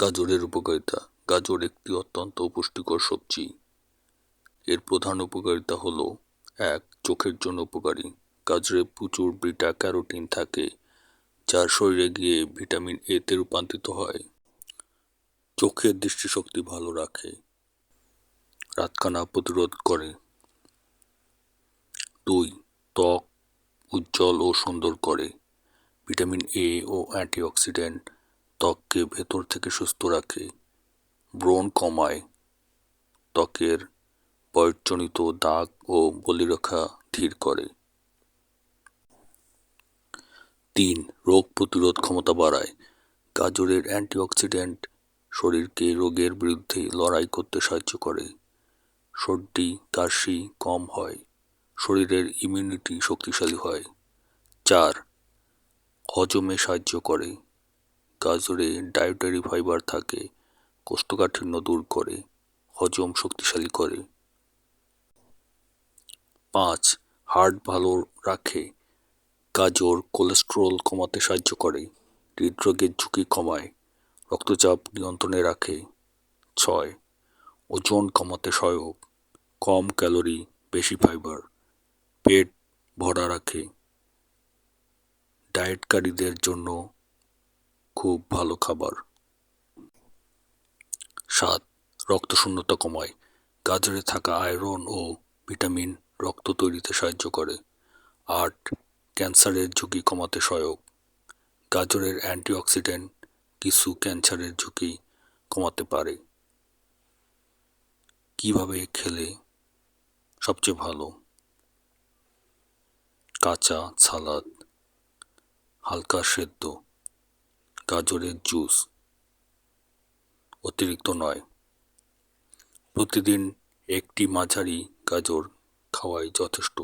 গাজরের উপকারিতা। গাজর একটি অত্যন্ত পুষ্টিকর সবজি। এর প্রধান উপকারিতা হলো, এক, চোখের জন্য উপকারী। গাজরে প্রচুর বিটা ক্যারোটিন থাকে, যার শরীরে গিয়ে ভিটামিন এ তে রূপান্তরিত হয়। চোখের দৃষ্টিশক্তি ভালো রাখে। রাতকানা প্রতিরোধ করে। দুই, ত্বক উজ্জ্বল ও সুন্দর করে। ভিটামিন এ ও অ্যান্টিঅক্সিডেন্ট ত্বককে ভেতর থেকে সুস্থ রাখে। ব্রণ কমায়। ত্বকের বয়সজনিত দাগ ও বলিরেখা ধীর করে। তিন, রোগ প্রতিরোধ ক্ষমতা বাড়ায়। গাজরের অ্যান্টিঅক্সিডেন্ট শরীরকে রোগের বিরুদ্ধে লড়াই করতে সাহায্য করে। সর্দি, কাশি কম হয়। শরীরের ইমিউনিটি শক্তিশালী হয়। চার, হজমে সাহায্য করে। গাজরে ডায়েটারি ফাইবার থাকে, কোষ্ঠকাঠিন্য দূর করে, হজম শক্তিশালী করে। পাঁচ হার্ট ভালো রাখে, গাজর কোলেস্ট্রল কমাতে সাহায্য করে, হৃদরোগের ঝুঁকি কমায়, রক্তচাপ নিয়ন্ত্রণে রাখে। ছয়, ওজন কমাতে সহায়ক, কম ক্যালোরি, বেশি ফাইবার, পেট ভরা রাখে। ডায়েটকারীদের জন্য খুব ভালো খাবার। সাত রক্তশূন্যতা কমায়। গাজরে থাকা আয়রন ও ভিটামিন রক্ত তৈরিতে সাহায্য করে। আট ক্যান্সারের ঝুঁকি কমাতে সহায়ক। গাজরের অ্যান্টিঅক্সিডেন্ট কিছু ক্যান্সারের ঝুঁকি কমাতে পারে। কীভাবে খেলে সবচেয়ে ভালো? কাঁচা সালাদ, হালকা সেদ্ধ। গাজরের জুস। অতিরিক্ত নয়। প্রতিদিন একটি মাঝারি গাজর খাওয়াই যথেষ্ট।